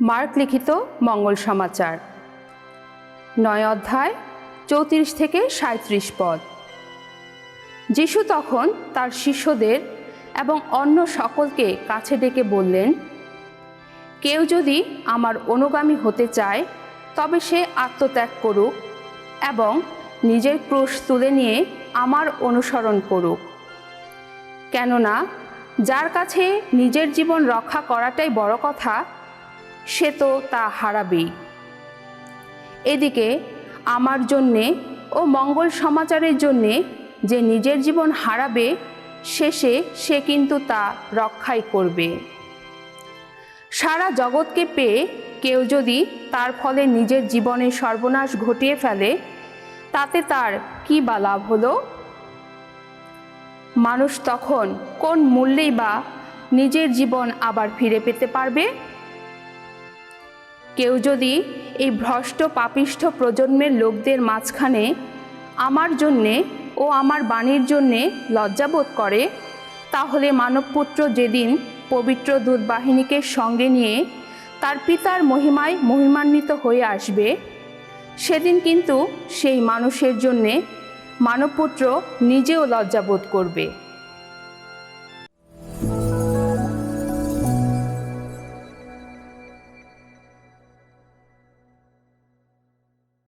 Mark লিখিত মঙ্গল সমাচার। নয় অধ্যায়, চৌত্রিশ থেকে সাঁত্রিশ পদ। যিশু তখন তার শিষ্যদের এবং অন্য সকলকে কাছে ডেকে বললেন, কেউ যদি আমার অনুগামী হতে চায়, তবে সে আত্মত্যাগ করুক এবং নিজের ক্রোশ তুলে নিয়ে আমার অনুসরণ করুক। কেননা, যার কাছে নিজের জীবন রক্ষা করাটাই বড় কথা সে তো তা হারাবেই। এদিকে আমার জন্যে ও মঙ্গল সমাচারের জন্যে যে নিজের জীবন হারাবে, শেষে সে কিন্তু তা রক্ষাই করবে। সারা জগৎকে পেয়ে কেউ যদি তার ফলে নিজের জীবনের সর্বনাশ ঘটিয়ে ফেলে, তাতে তার কি বা লাভ হলো? মানুষ তখন কোন মূল্যেই বা নিজের জীবন আবার ফিরে পেতে পারবে? কেউ যদি এই ভ্রষ্ট পাপিষ্ঠ প্রজন্মের লোকদের মাঝখানে আমার জন্যে ও আমার বাণীর জন্যে লজ্জাবোধ করে, তাহলে মানবপুত্র যেদিন পবিত্র দূতবাহিনীকে সঙ্গে নিয়ে তার পিতার মহিমায় মহিমান্বিত হয়ে আসবে, সেদিন কিন্তু সেই মানুষের জন্যে মানবপুত্র নিজেও লজ্জাবোধ করবে।